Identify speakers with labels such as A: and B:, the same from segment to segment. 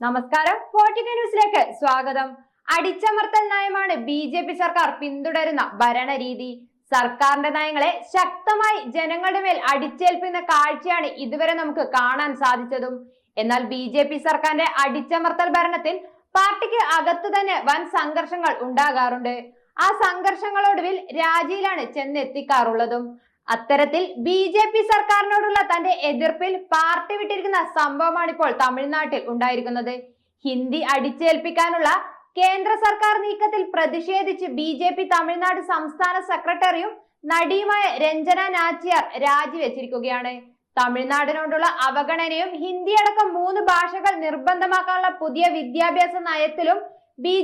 A: നമസ്കാരം. ഫോർട്ടിക്ക ന്യൂസിലേക്ക് സ്വാഗതം. അടിച്ചമർത്തൽ നയമാണ് ബി ജെ പി സർക്കാർ പിന്തുടരുന്ന ഭരണരീതി. സർക്കാരിന്റെ നയങ്ങളെ ശക്തമായി ജനങ്ങളുടെ മേൽ അടിച്ചേൽപ്പിക്കുന്ന കാഴ്ചയാണ് ഇതുവരെ നമുക്ക് കാണാൻ സാധിച്ചതും. എന്നാൽ ബി ജെ പി സർക്കാരിന്റെ അടിച്ചമർത്തൽ ഭരണത്തിൽ പാർട്ടിക്ക് അകത്ത് തന്നെ വൻ സംഘർഷങ്ങൾ ഉണ്ടാകാറുണ്ട്. ആ സംഘർഷങ്ങളൊടുവിൽ രാജിയിലാണ് ചെന്നെത്തിക്കാറുള്ളതും. അത്തരത്തിൽ ബി ജെ പി സർക്കാരിനോടുള്ള തന്റെ എതിർപ്പിൽ പാർട്ടി വിട്ടിരിക്കുന്ന സംഭവമാണ് ഇപ്പോൾ തമിഴ്നാട്ടിൽ ഉണ്ടായിരിക്കുന്നത്. ഹിന്ദി അടിച്ചേൽപ്പിക്കാനുള്ള കേന്ദ്ര സർക്കാർ നീക്കത്തിൽ പ്രതിഷേധിച്ച് ബി ജെ പി തമിഴ്നാട് സംസ്ഥാന സെക്രട്ടറിയും നടിയുമായ രഞ്ജന നാച്ചിയാർ രാജിവെച്ചിരിക്കുകയാണ്. തമിഴ്നാടിനോടുള്ള അവഗണനയും ഹിന്ദി അടക്കം മൂന്ന് ഭാഷകൾ നിർബന്ധമാക്കാനുള്ള പുതിയ വിദ്യാഭ്യാസ നയത്തിലും ബി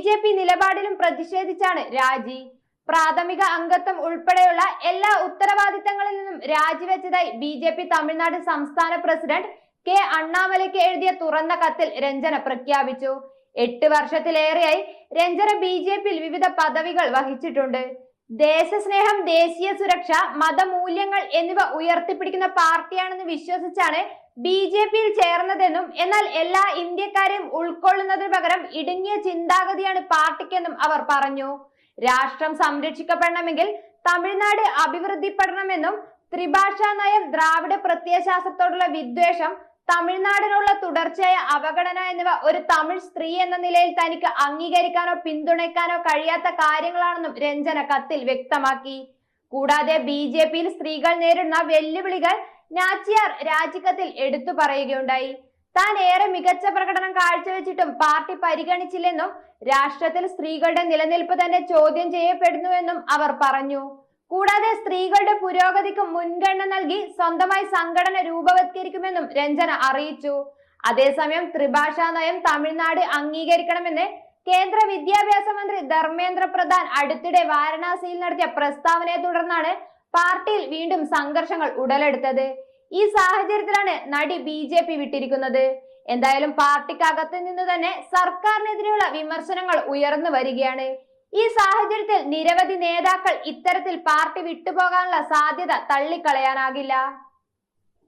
A: നിലപാടിലും പ്രതിഷേധിച്ചാണ് രാജി. പ്രാഥമിക അംഗത്വം ഉൾപ്പെടെയുള്ള എല്ലാ ഉത്തരവാദിത്തങ്ങളിൽ നിന്നും രാജിവെച്ചതായി ബി ജെ പി തമിഴ്നാട് സംസ്ഥാന പ്രസിഡന്റ് കെ അണ്ണാമലയ്ക്ക് എഴുതിയ തുറന്ന കത്തിൽ രഞ്ജന പ്രഖ്യാപിച്ചു. എട്ട് വർഷത്തിലേറെയായി രഞ്ജന ബി ജെ പിയിൽ വിവിധ പദവികൾ വഹിച്ചിട്ടുണ്ട്. ദേശസ്നേഹം ദേശീയ സുരക്ഷ മതമൂല്യങ്ങൾ എന്നിവ ഉയർത്തിപ്പിടിക്കുന്ന പാർട്ടിയാണെന്ന് വിശ്വസിച്ചാണ് ബി ജെ പിയിൽ ചേർന്നതെന്നും എന്നാൽ എല്ലാ ഇന്ത്യക്കാരെയും ഉൾക്കൊള്ളുന്നതിന് പകരം ഇടുങ്ങിയ ചിന്താഗതിയാണ് പാർട്ടിക്കെന്നും അവർ പറഞ്ഞു. രാഷ്ട്രം സംരക്ഷിക്കപ്പെടണമെങ്കിൽ തമിഴ്നാട് അഭിവൃദ്ധിപ്പെടണമെന്നും ത്രിഭാഷാ നയം ദ്രാവിഡ പ്രത്യയശാസ്ത്രത്തോടുള്ള വിദ്വേഷം തമിഴ്നാടിനുള്ള തുടർച്ചയായ അവഗണന എന്നിവ ഒരു തമിഴ് സ്ത്രീ എന്ന നിലയിൽ തനിക്ക് അംഗീകരിക്കാനോ പിന്തുണയ്ക്കാനോ കഴിയാത്ത കാര്യങ്ങളാണെന്നും രഞ്ജന കത്തിൽ വ്യക്തമാക്കി. കൂടാതെ ബി ജെ പിയിൽ സ്ത്രീകൾ നേരിടുന്ന വെല്ലുവിളികൾ നാച്ചിയാർ രാജിക്കത്തിൽ എടുത്തു പറയുകയുണ്ടായി. താൻ ഏറെ മികച്ച പ്രകടനം കാഴ്ചവെച്ചിട്ടും പാർട്ടി പരിഗണിച്ചില്ലെന്നും രാഷ്ട്രത്തിൽ സ്ത്രീകളുടെ നിലനിൽപ്പ് തന്നെ ചോദ്യം ചെയ്യപ്പെടുന്നുവെന്നും അവർ പറഞ്ഞു. കൂടാതെ സ്ത്രീകളുടെ പുരോഗതിക്ക് മുൻഗണന നൽകി സ്വന്തമായി സംഘടന രൂപവത്കരിക്കുമെന്നും രഞ്ജന അറിയിച്ചു. അതേസമയം ത്രിഭാഷാ നയം തമിഴ്നാട് അംഗീകരിക്കണമെന്ന് കേന്ദ്ര വിദ്യാഭ്യാസ മന്ത്രി ധർമ്മേന്ദ്ര പ്രധാൻ അടുത്തിടെ വാരണാസിയിൽ നടത്തിയ പ്രസ്താവനയെ തുടർന്നാണ് പാർട്ടിയിൽ വീണ്ടും സംഘർഷങ്ങൾ ഉടലെടുത്തത്. ഈ സാഹചര്യത്തിലാണ് നടി ബി ജെ പി വിട്ടിരിക്കുന്നത്. എന്തായാലും പാർട്ടിക്കകത്ത് നിന്ന് തന്നെ സർക്കാരിനെതിരെയുള്ള വിമർശനങ്ങൾ ഉയർന്നു വരികയാണ്. ഈ സാഹചര്യത്തിൽ നിരവധി നേതാക്കൾ ഇത്തരത്തിൽ പാർട്ടി വിട്ടുപോകാനുള്ള സാധ്യത തള്ളിക്കളയാനാകില്ല.